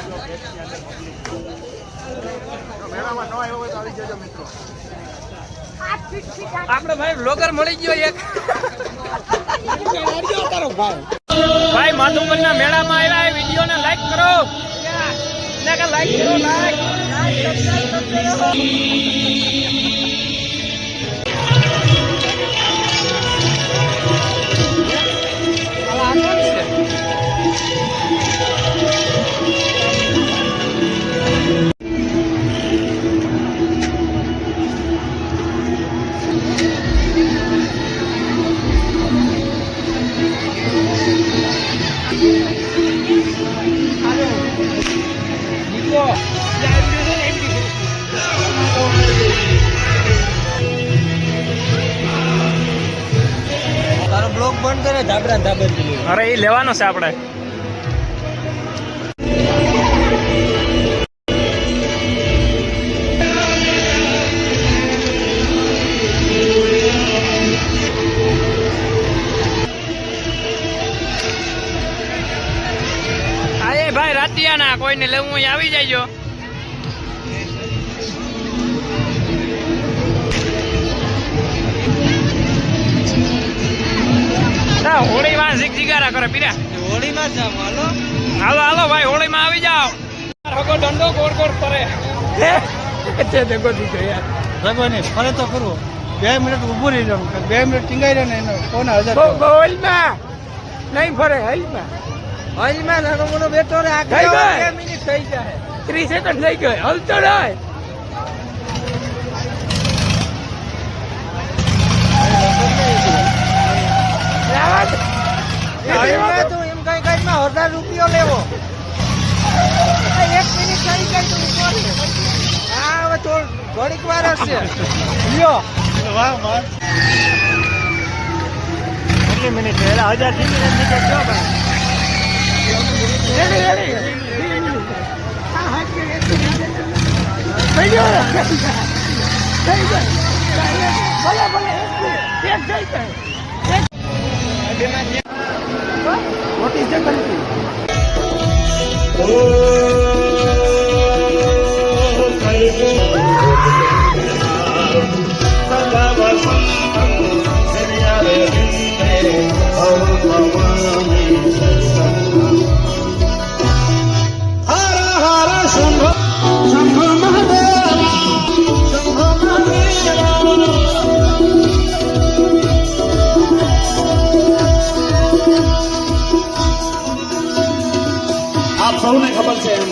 ન આપણે ભાઈ બ્લોગર મળી ગયો એક. ભાઈ માધુપુરના મેળામાં આવ્યા વીડિયો ને લાઈક કરો. ને લાઈક કરો લાઈક તારો બ્લોક બંધ કરે ધાબરા ધાબર અરે એ લેવાનો છે આપણે. ભાઈ રાતિયાના કોઈને લેવું હોય આવી જાયજો. ના, હોળીમાં શીખ જીગારા કરે પીરા. હોળી માં જાવ હાલો. હાલો હાલો ભાઈ હોળીમાં આવી જાઓ. હગો દંડો ગોળ ગોળ ફરે તે દેખો દીધો યાર. રઘુને ફરે તો ખરું બે મિનિટ ઊભું રહી જવું બે મિનિટ ટીંગાઈ રહે ને એનો કોને હજાર હોળીમાં નહીં ફરે હોળીમાં હોળીમાં રઘુ મોનો બેઠો રે ગઈ. બે મિનિટ થઈ જાય. ત્રીસ સેકન્ડ થઈ ગઈ. હલતો માં હજાર રૂપિયો લેવો. એક મિનિટ થઈ ગઈ તું હા હવે થોડ થોડીક વાર હશે. લ્યો. કેટલી મિનિટ એટલે હજારથી મિનિટ નીકળજો ભાઈ. What is the country? Oh,